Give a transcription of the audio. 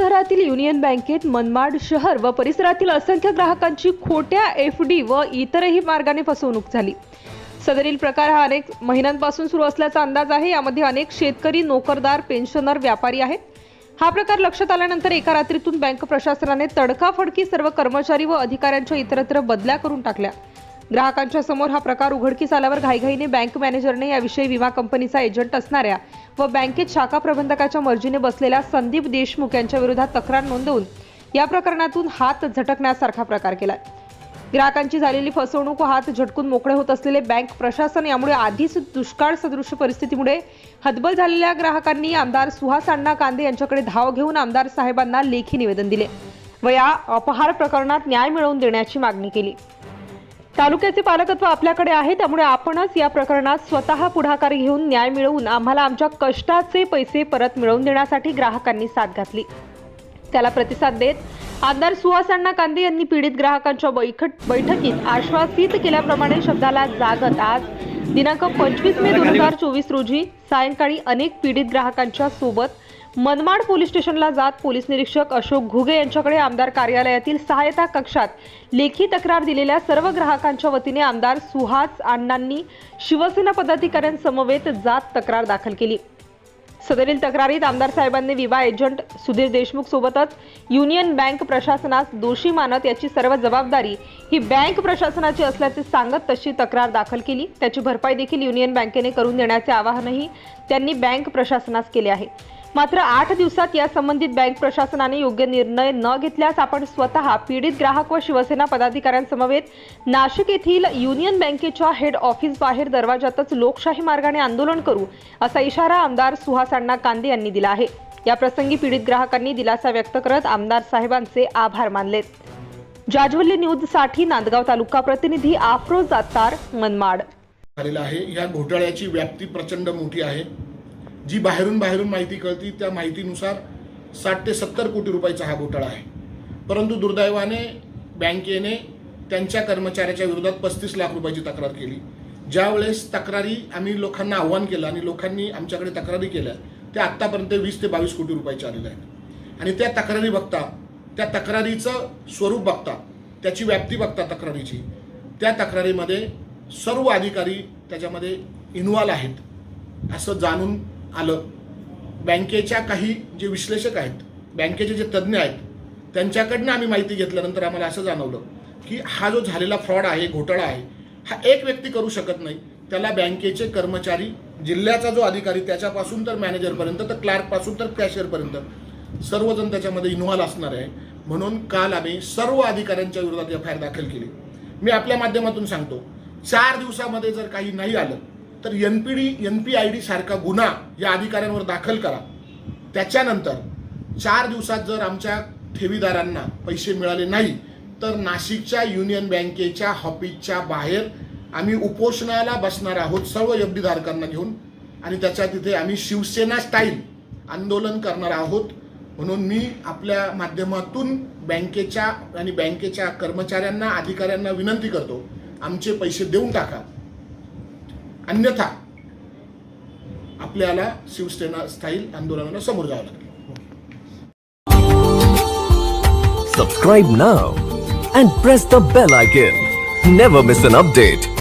शहरातील युनियन बँकेत मनमाड शहर व परिसरातील असंख्य ग्राहकांची खोट्या एफ डी व इतरही मार्गाने फसवणूक झाली. सदरील प्रकार हा अनेक महिन्यांपासून सुरू असल्याचा अंदाज आहे. यामध्ये अनेक शेतकरी नोकरदार पेन्शनर व्यापारी आहेत. हा प्रकार लक्षात आल्यानंतर एका रात्रीतून बँक प्रशासनाने तडकाफडकी सर्व कर्मचारी व अधिकाऱ्यांच्या इतरत्र बदल्या करून टाकल्या. ग्राहकांच्या समोर हा प्रकार उघडकीस आल्यावर घाईघाईने बँक मॅनेजरने याविषयी विमा कंपनीचा एजंट असणाऱ्या व बँकेत शाखा प्रबंधकाच्या मर्जीने बसलेल्या संदीप देशमुख यांच्या विरोधात तक्रार नोंदवून या प्रकरणातून हात झटकण्यासारखा प्रकार केलाय. ग्राहकांची झालेली फसवणूक व हात झटकून मोकळे होत असलेले बँक प्रशासन यामुळे आधीच दुष्काळ सदृश परिस्थितीमुळे हतबल झालेल्या ग्राहकांनी आमदार सुहास अण्णा कांदे यांच्याकडे धाव घेऊन आमदार साहेबांना लेखी निवेदन दिले व या अपहार प्रकरणात न्याय मिळवून देण्याची मागणी केली. तालुक्याचे पालकत्व आपल्याकडे आहे त्यामुळे आपणच या प्रकरणात स्वतः पुढाकार घेऊन न्याय मिळवून आम्हाला आमच्या कष्टाचे पैसे परत मिळवून देण्यासाठी ग्राहकांनी साथ घातली. त्याला प्रतिसाद देत आमदार सुहास अण्णा कांदे यांनी पीडित ग्राहकांच्या बैठक बैठकीत आश्वासित केल्याप्रमाणे शब्दाला जागत आज दिनांक पंचवीस मे दोन हजार चोवीस रोजी सायंकाळी अनेक पीडित ग्राहकांच्या सोबत मनमाड पोलीस स्टेशनला जात पोलीस निरीक्षक अशोक घुगे यांच्याकडे आमदार कार्यालयातील सहायता कक्षात लेखी तक्रार दिलेल्या सर्व ग्राहकांच्या वतीने आमदार सुहास अण्णांनी शिवसेना पदाधिकाऱ्यांसमवेत जात तक्रार दाखल केली. सदरील तक्रारीत आमदार साहेबांनी विवा एजंट सुधीर देशमुख सोबतच युनियन बँक प्रशासनास दोषी मानत याची सर्व जबाबदारी ही बँक प्रशासनाची असल्याचे सांगत तशी तक्रार दाखल केली. त्याची भरपाई देखील युनियन बँकेने करून देण्याचे आवाहनही त्यांनी बँक प्रशासनास केले आहे. मात्र आठ दिवसात या संबंधित बँक प्रशासनाने योग्य निर्णय न घेतल्यास आपण स्वतः पीडित ग्राहक व शिवसेना पदाधिकाऱ्यांसमवेत नाशिक येथील युनियन बँकेच्या हेड ऑफिस बाहेर दरवाजातच लोकशाही मार्गाने आंदोलन करू असा इशारा आमदार सुहास अण्णा कांदे यांनी दिला आहे. या प्रसंगी पीडित ग्राहकांनी दिलासा व्यक्त करत आमदार साहेबांचे आभार मानलेत. जाजवल्ली न्यूजसाठी नांदगाव तालुका प्रतिनिधी आफ्रोज जात्तार मनमाड. झालेला आहे. या घोटाळ्याची व्याप्ती प्रचंड मोठी आहे. जी बाहेरून बाहेरून माहिती कळती त्या माहितीनुसार साठ ते सत्तर कोटी रुपयाचा हा घोटाळा आहे. परंतु दुर्दैवाने बँकेने त्यांच्या कर्मचाऱ्याच्या विरोधात पस्तीस लाख रुपयाची तक्रार केली. ज्यावेळेस तक्रारी आम्ही लोकांना आव्हान केलं आणि लोकांनी आमच्याकडे तक्रारी केल्या त्या आत्तापर्यंत वीस ते बावीस कोटी रुपयाच्या आलेल्या आहेत. आणि त्या तक्रारी बघता त्या तक्रारीचं स्वरूप बघता त्याची व्याप्ती बघता तक्रारीची त्या तक्रारीमध्ये सर्व अधिकारी त्याच्यामध्ये इन्व्हॉल्व आहेत असं जाणून आलं. बँकेच्या काही जे विश्लेषक आहेत बँकेचे जे तज्ज्ञ आहेत त्यांच्याकडनं आम्ही माहिती घेतल्यानंतर आम्हाला असं जाणवलं की हा जो झालेला फ्रॉड आहे घोटाळा आहे हा एक व्यक्ती करू शकत नाही. त्याला बँकेचे कर्मचारी जिल्ह्याचा जो अधिकारी त्याच्यापासून तर मॅनेजरपर्यंत तर क्लार्कपासून तर कॅशियरपर्यंत सर्वजण त्याच्यामध्ये इन्व्हॉल्व असणार आहे. म्हणून काल आम्ही सर्व अधिकाऱ्यांच्या विरोधात एफ आय आर दाखल केली. मी आपल्या माध्यमातून सांगतो चार दिवसामध्ये जर काही नाही आलं तर N P D N P I D सारखा गुन्हा या अधिकाऱ्यांवर दाखल करा. त्याच्यानंतर चार दिवसात जर आमच्या ठेवीदारांना पैसे मिळाले नाही तर नाशिकच्या युनियन बँकेच्या हॉपीजच्या बाहेर आम्ही उपोषणाला बसणार आहोत सर्व एफ डी धारकांना घेऊन आणि त्याच्या तिथे आम्ही शिवसेना स्टाईल आंदोलन करणार आहोत. म्हणून मी आपल्या माध्यमातून बँकेच्या आणि बँकेच्या कर्मचाऱ्यांना अधिकाऱ्यांना विनंती करतो आमचे पैसे देऊन टाका. अन्यथा आपल्याला शिवसेना स्थायी आंदोलनाला समोर जावं लागेल. सबस्क्राईब ना and press the bell icon never miss an update